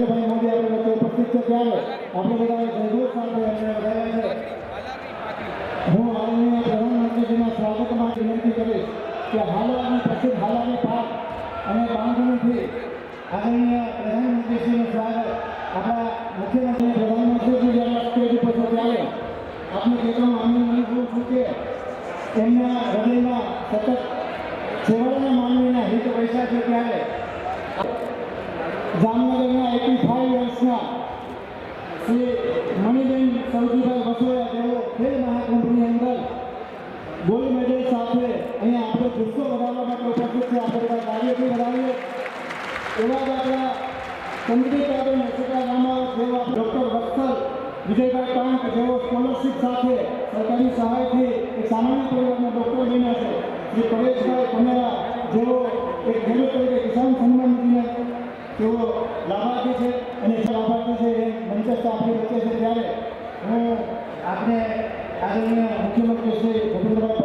હું આદરણીય પ્રધાનમંત્રીજીના સ્વાગત વિનંતી કરીશ કે હાલો અને પ્રસિદ્ધ હાલાની પાક અને આપણા મુખ્યમંત્રી પ્રધાનમંત્રીજી જ્યારે આપણે કહેવાનું આમને મને જોઉં છું કે સતત છેવાડાના માનવીના હિત પૈસા છે ત્યારે જામનગરના યર્સના શ્રી મણિબેન સૌજીભાઈ વસોયા તેઓ ખેલ મહાકુંભની અંદર ગોલ્ડ મેડલ સાથે અહીંયા આપણે જુસ્સો વધારવા માટે ઉપસ્થિત છે. આપણે બધા કાર્યથી વધારીએ. એવા જ આપણા ચંદ્રિકાબેન નસુકા રામાવત જેવા ડૉક્ટર વત્સલ, વિજયભાઈ કાંત જેઓ સ્કોલરશિપ સાથે સરકારી સહાયથી એક સામાન્ય પરિવારના ડૉક્ટર બન્યા છે. શ્રી પરેશભાઈ કમેરા જેઓ એક ખેડૂત તરીકે કિસાન સન્માન નિધિના તેઓ લાભાર્થી છે અને જે લાભાર્થી છે એ મંચસ્થ આપણી વચ્ચે છે ત્યારે હું આપને આદરણીય મુખ્યમંત્રી શ્રી ભૂપેન્દ્રભાઈ